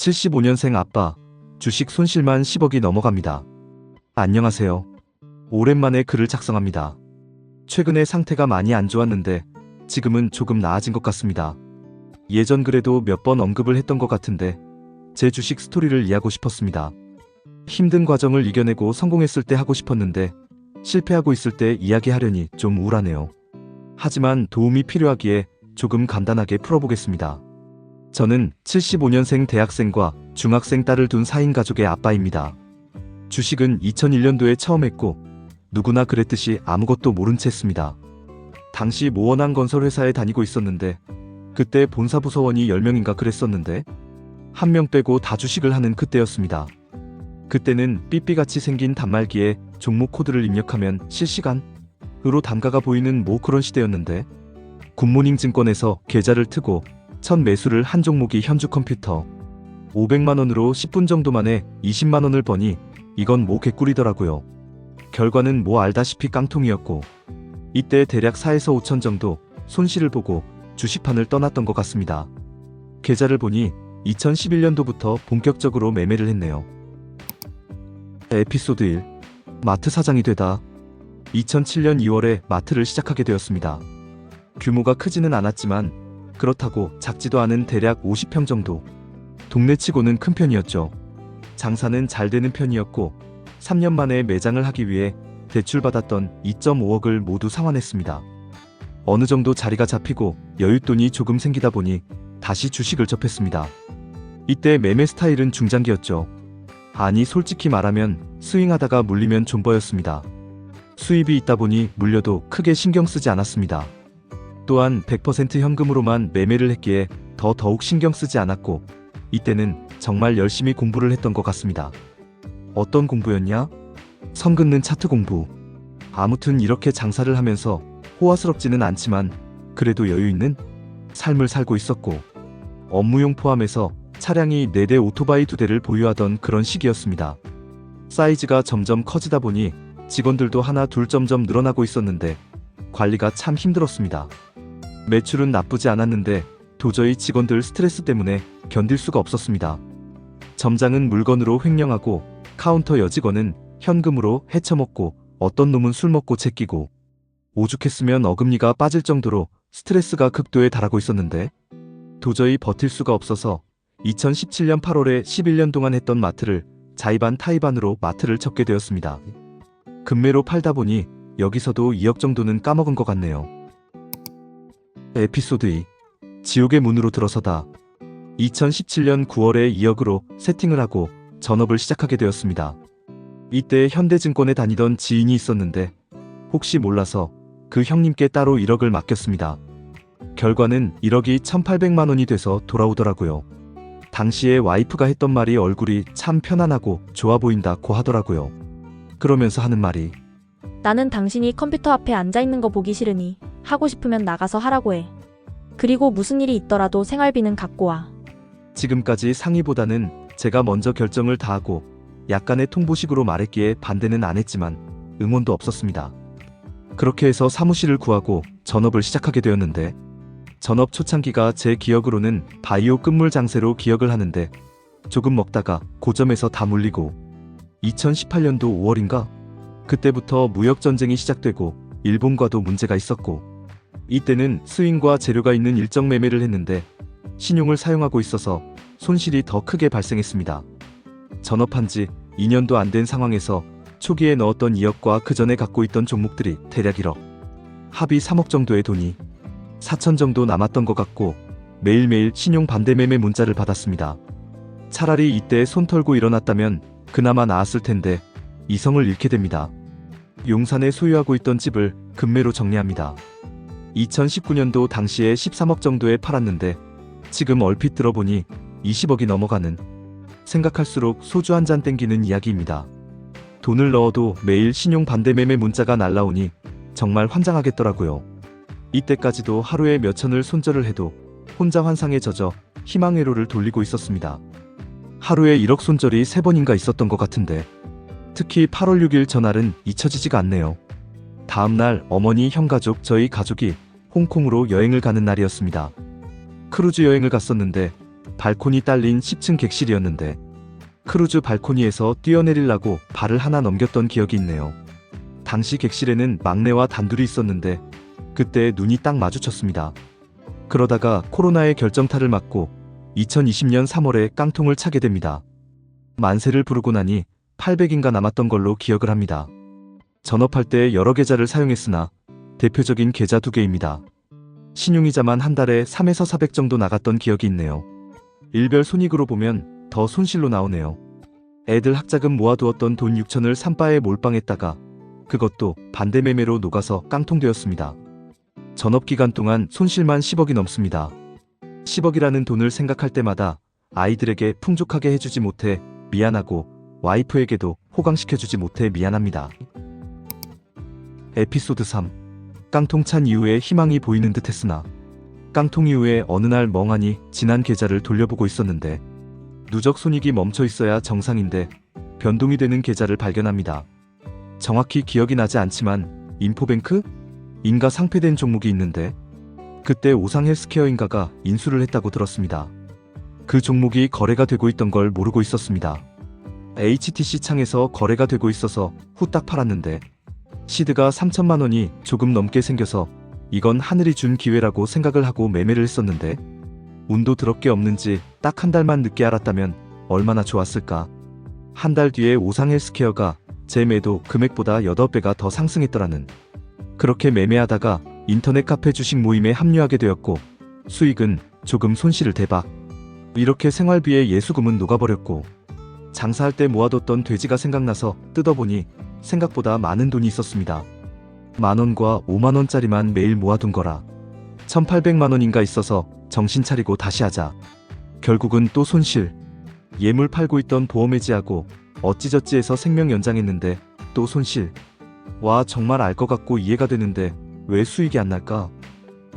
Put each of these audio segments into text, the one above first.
75년생 아빠, 주식 손실만 10억이 넘어갑니다. 안녕하세요. 오랜만에 글을 작성합니다. 최근에 상태가 많이 안 좋았는데 지금은 조금 나아진 것 같습니다. 예전 글에도 몇 번 언급을 했던 것 같은데 제 주식 스토리를 이해하고 싶었습니다. 힘든 과정을 이겨내고 성공했을 때 하고 싶었는데 실패하고 있을 때 이야기하려니 좀 우울하네요. 하지만 도움이 필요하기에 조금 간단하게 풀어보겠습니다. 저는 75년생 대학생과 중학생 딸을 둔 4인 가족의 아빠입니다. 주식은 2001년도에 처음 했고 누구나 그랬듯이 아무것도 모른 채 했습니다. 당시 모원항 건설 회사에 다니고 있었는데 그때 본사 부서원이 10명인가 그랬었는데 한 명 빼고 다 주식을 하는 그때였습니다. 그때는 삐삐같이 생긴 단말기에 종목 코드를 입력하면 실시간으로 단가가 보이는 뭐 그런 시대였는데 굿모닝 증권에서 계좌를 트고 첫 매수를 한 종목이 현주 컴퓨터 500만 원으로 10분 정도 만에 20만 원을 버니 이건 뭐 개꿀이더라고요. 결과는 뭐 알다시피 깡통이었고 이때 대략 4에서 5천 정도 손실을 보고 주식판을 떠났던 것 같습니다. 계좌를 보니 2011년도부터 본격적으로 매매를 했네요. 에피소드 1 마트 사장이 되다 2007년 2월에 마트를 시작하게 되었습니다. 규모가 크지는 않았지만 그렇다고 작지도 않은 대략 50평 정도. 동네치고는 큰 편이었죠. 장사는 잘 되는 편이었고 3년 만에 매장을 하기 위해 대출받았던 2.5억을 모두 상환했습니다. 어느 정도 자리가 잡히고 여윳돈이 조금 생기다 보니 다시 주식을 접했습니다. 이때 매매 스타일은 중장기였죠. 아니 솔직히 말하면 스윙하다가 물리면 존버였습니다. 수입이 있다 보니 물려도 크게 신경 쓰지 않았습니다. 또한 100% 현금으로만 매매를 했기에 더 더욱 신경 쓰지 않았고 이때는 정말 열심히 공부를 했던 것 같습니다. 어떤 공부였냐? 선 긋는 차트 공부. 아무튼 이렇게 장사를 하면서 호화스럽지는 않지만 그래도 여유 있는 삶을 살고 있었고 업무용 포함해서 차량이 4대 오토바이 2대를 보유하던 그런 시기였습니다. 사이즈가 점점 커지다 보니 직원들도 하나 둘 점점 늘어나고 있었는데 관리가 참 힘들었습니다. 매출은 나쁘지 않았는데 도저히 직원들 스트레스 때문에 견딜 수가 없었습니다. 점장은 물건으로 횡령하고 카운터 여직원은 현금으로 헤쳐먹고 어떤 놈은 술 먹고 제끼고 오죽했으면 어금니가 빠질 정도로 스트레스가 극도에 달하고 있었는데 도저히 버틸 수가 없어서 2017년 8월에 11년 동안 했던 마트를 자의반 타의반으로 마트를 접게 되었습니다. 금매로 팔다 보니 여기서도 2억 정도는 까먹은 것 같네요. 에피소드 2 지옥의 문으로 들어서다 2017년 9월에 2억으로 세팅을 하고 전업을 시작하게 되었습니다. 이때 현대증권에 다니던 지인이 있었는데 혹시 몰라서 그 형님께 따로 1억을 맡겼습니다. 결과는 1억이 1800만 원이 돼서 돌아오더라고요. 당시에 와이프가 했던 말이 얼굴이 참 편안하고 좋아 보인다고 하더라고요. 그러면서 하는 말이 나는 당신이 컴퓨터 앞에 앉아 있는 거 보기 싫으니 하고 싶으면 나가서 하라고 해. 그리고 무슨 일이 있더라도 생활비는 갖고 와. 지금까지 상의보다는 제가 먼저 결정을 다하고 약간의 통보식으로 말했기에 반대는 안 했지만 응원도 없었습니다. 그렇게 해서 사무실을 구하고 전업을 시작하게 되었는데 전업 초창기가 제 기억으로는 바이오 끝물 장세로 기억을 하는데 조금 먹다가 고점에서 다 물리고 2018년도 5월인가 그때부터 무역 전쟁이 시작되고 일본과도 문제가 있었고 이때는 스윙과 재료가 있는 일정 매매를 했는데 신용을 사용하고 있어서 손실이 더 크게 발생했습니다. 전업한 지 2년도 안 된 상황에서 초기에 넣었던 2억과 그 전에 갖고 있던 종목들이 대략 1억, 합이 3억 정도의 돈이 4천 정도 남았던 것 같고 매일매일 신용 반대 매매 문자를 받았습니다. 차라리 이때 손 털고 일어났다면 그나마 나았을 텐데 이성을 잃게 됩니다. 용산에 소유하고 있던 집을 금매로 정리합니다. 2019년도 당시에 13억 정도에 팔았는데 지금 얼핏 들어보니 20억이 넘어가는 생각할수록 소주 한 잔 땡기는 이야기입니다. 돈을 넣어도 매일 신용 반대 매매 문자가 날라오니 정말 환장하겠더라고요. 이때까지도 하루에 몇 천을 손절을 해도 혼자 환상에 젖어 희망회로를 돌리고 있었습니다. 하루에 1억 손절이 3번인가 있었던 것 같은데 특히 8월 6일 전날은 잊혀지지가 않네요. 다음날 어머니, 형가족, 저희 가족이 홍콩으로 여행을 가는 날이었습니다. 크루즈 여행을 갔었는데 발코니 딸린 10층 객실이었는데 크루즈 발코니에서 뛰어내리려고 발을 하나 넘겼던 기억이 있네요. 당시 객실에는 막내와 단둘이 있었는데 그때 눈이 딱 마주쳤습니다. 그러다가 코로나의 결정타를 맞고 2020년 3월에 깡통을 차게 됩니다. 만세를 부르고 나니 800인가 남았던 걸로 기억을 합니다. 전업할 때 여러 계좌를 사용했으나 대표적인 계좌 두 개입니다. 신용이자만 한 달에 3에서 400 정도 나갔던 기억이 있네요. 일별 손익으로 보면 더 손실로 나오네요. 애들 학자금 모아두었던 돈 6천을 삼바에 몰빵했다가 그것도 반대 매매로 녹아서 깡통되었습니다. 전업 기간 동안 손실만 10억이 넘습니다. 10억이라는 돈을 생각할 때마다 아이들에게 풍족하게 해주지 못해 미안하고 와이프에게도 호강시켜주지 못해 미안합니다. 에피소드 3 깡통 찬 이후에 희망이 보이는 듯 했으나 깡통 이후에 어느 날 멍하니 지난 계좌를 돌려보고 있었는데 누적 손익이 멈춰 있어야 정상인데 변동이 되는 계좌를 발견합니다. 정확히 기억이 나지 않지만 인포뱅크? 인가 상폐된 종목이 있는데 그때 오상 헬스케어인가가 인수를 했다고 들었습니다. 그 종목이 거래가 되고 있던 걸 모르고 있었습니다. HTC 창에서 거래가 되고 있어서 후딱 팔았는데 시드가 3천만 원이 조금 넘게 생겨서 이건 하늘이 준 기회라고 생각을 하고 매매를 했었는데 운도 더럽게 없는지 딱 한 달만 늦게 알았다면 얼마나 좋았을까. 한 달 뒤에 오상 헬스케어가 제 매도 금액보다 8배가 더 상승했더라는. 그렇게 매매하다가 인터넷 카페 주식 모임에 합류하게 되었고 수익은 조금 손실을 대박. 이렇게 생활비에 예수금은 녹아버렸고 장사할 때 모아뒀던 돼지가 생각나서 뜯어보니 생각보다 많은 돈이 있었습니다. 만원과 5만원짜리만 매일 모아둔 거라. 1800만원인가 있어서 정신 차리고 다시 하자. 결국은 또 손실. 예물 팔고 있던 보험 해지하고 어찌저찌 해서 생명 연장했는데 또 손실. 와 정말 알 것 같고 이해가 되는데 왜 수익이 안 날까?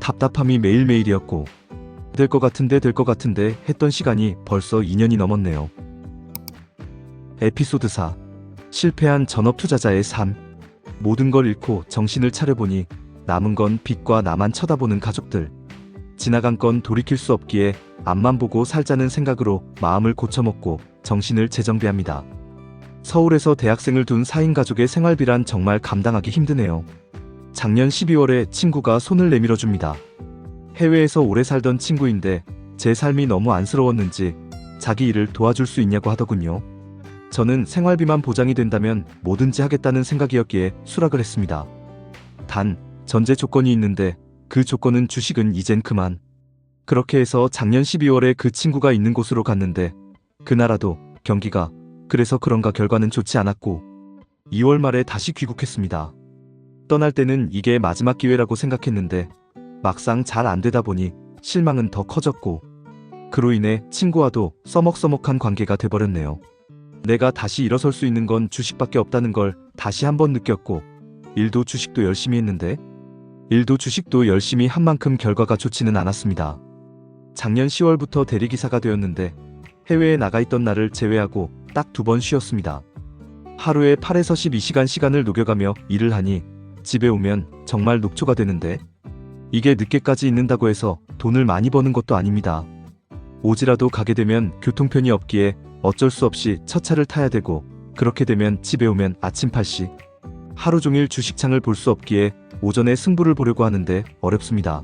답답함이 매일매일이었고 될 것 같은데 될 것 같은데 했던 시간이 벌써 2년이 넘었네요. 에피소드 4 실패한 전업 투자자의 삶 모든 걸 잃고 정신을 차려보니 남은 건 빚과 나만 쳐다보는 가족들 지나간 건 돌이킬 수 없기에 앞만 보고 살자는 생각으로 마음을 고쳐먹고 정신을 재정비합니다. 서울에서 대학생을 둔 4인 가족의 생활비란 정말 감당하기 힘드네요. 작년 12월에 친구가 손을 내밀어 줍니다. 해외에서 오래 살던 친구인데 제 삶이 너무 안쓰러웠는지 자기 일을 도와줄 수 있냐고 하더군요. 저는 생활비만 보장이 된다면 뭐든지 하겠다는 생각이었기에 수락을 했습니다. 단, 전제 조건이 있는데 그 조건은 주식은 이젠 그만. 그렇게 해서 작년 12월에 그 친구가 있는 곳으로 갔는데 그 나라도 경기가 그래서 그런가 결과는 좋지 않았고 2월 말에 다시 귀국했습니다. 떠날 때는 이게 마지막 기회라고 생각했는데 막상 잘 안 되다 보니 실망은 더 커졌고 그로 인해 친구와도 써먹써먹한 관계가 돼버렸네요. 내가 다시 일어설 수 있는 건 주식밖에 없다는 걸 다시 한번 느꼈고 일도 주식도 열심히 했는데 일도 주식도 열심히 한 만큼 결과가 좋지는 않았습니다. 작년 10월부터 대리기사가 되었는데 해외에 나가 있던 날을 제외하고 딱 두 번 쉬었습니다. 하루에 8에서 12시간 시간을 녹여가며 일을 하니 집에 오면 정말 녹초가 되는데 이게 늦게까지 있는다고 해서 돈을 많이 버는 것도 아닙니다. 오지라도 가게 되면 교통편이 없기에 어쩔 수 없이 첫 차를 타야 되고 그렇게 되면 집에 오면 아침 8시 하루 종일 주식창을 볼 수 없기에 오전에 승부를 보려고 하는데 어렵습니다.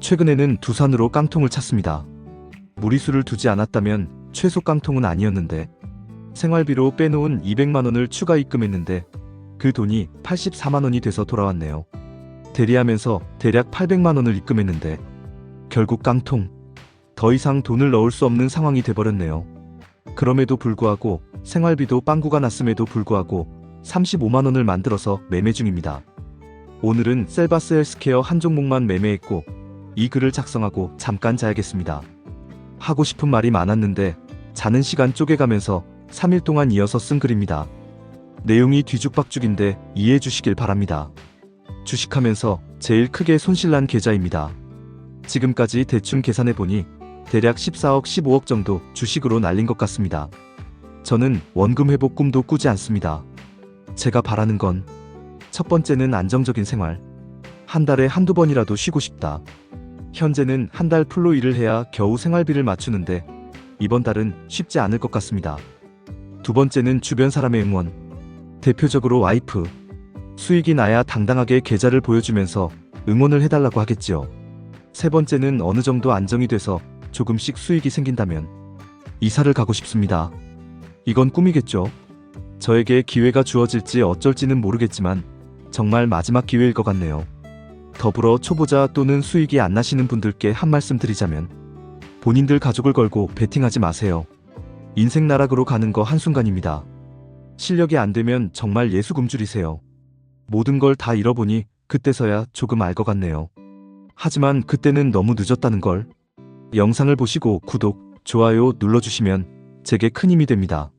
최근에는 두산으로 깡통을 찼습니다. 무리수를 두지 않았다면 최소 깡통은 아니었는데 생활비로 빼놓은 200만 원을 추가 입금했는데 그 돈이 84만 원이 돼서 돌아왔네요. 대리하면서 대략 800만 원을 입금했는데 결국 깡통. 더 이상 돈을 넣을 수 없는 상황이 돼버렸네요. 그럼에도 불구하고 생활비도 빵구가 났음에도 불구하고 35만 원을 만들어서 매매 중입니다. 오늘은 셀바스 헬스케어 한 종목만 매매했고 이 글을 작성하고 잠깐 자야겠습니다. 하고 싶은 말이 많았는데 자는 시간 쪼개가면서 3일 동안 이어서 쓴 글입니다. 내용이 뒤죽박죽인데 이해해 주시길 바랍니다. 주식하면서 제일 크게 손실난 계좌입니다. 지금까지 대충 계산해 보니 대략 14억 15억 정도 주식으로 날린 것 같습니다. 저는 원금 회복 꿈도 꾸지 않습니다. 제가 바라는 건 첫 번째는 안정적인 생활. 한 달에 한두 번이라도 쉬고 싶다. 현재는 한 달 풀로 일을 해야 겨우 생활비를 맞추는데 이번 달은 쉽지 않을 것 같습니다. 두 번째는 주변 사람의 응원. 대표적으로 와이프. 수익이 나야 당당하게 계좌를 보여주면서 응원을 해달라고 하겠지요. 세 번째는 어느 정도 안정이 돼서 조금씩 수익이 생긴다면 이사를 가고 싶습니다. 이건 꿈이겠죠. 저에게 기회가 주어질지 어쩔지는 모르겠지만 정말 마지막 기회일 것 같네요. 더불어 초보자 또는 수익이 안 나시는 분들께 한 말씀 드리자면 본인들 가족을 걸고 베팅하지 마세요. 인생 나락으로 가는 거 한순간입니다. 실력이 안 되면 정말 예수 굶주리세요. 모든 걸 다 잃어보니 그때서야 조금 알 것 같네요. 하지만 그때는 너무 늦었다는 걸. 영상을 보시고 구독, 좋아요 눌러주시면 제게 큰 힘이 됩니다.